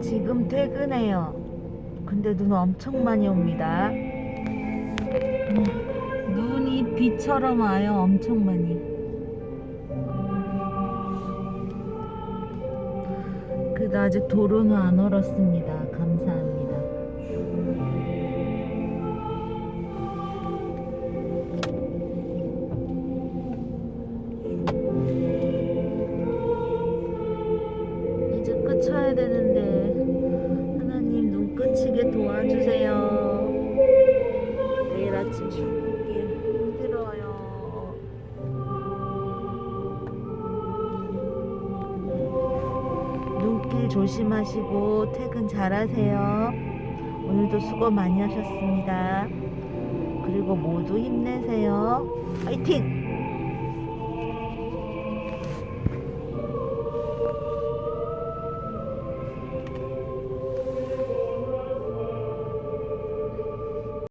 지금 퇴근해요. 근데 눈 엄청 많이 옵니다. 음, 눈이 비처럼 와요. 엄청 많이. 그래도 아직 도로는 안 얼었습니다. 감사합니다. 이제 끝 쳐야 되는데 눈 끝이게 도와주세요. 내일 아침 출근길 힘들어요. 눈길 조심하시고 퇴근 잘하세요. 오늘도 수고 많이 하셨습니다. 그리고 모두 힘내세요. 파이팅!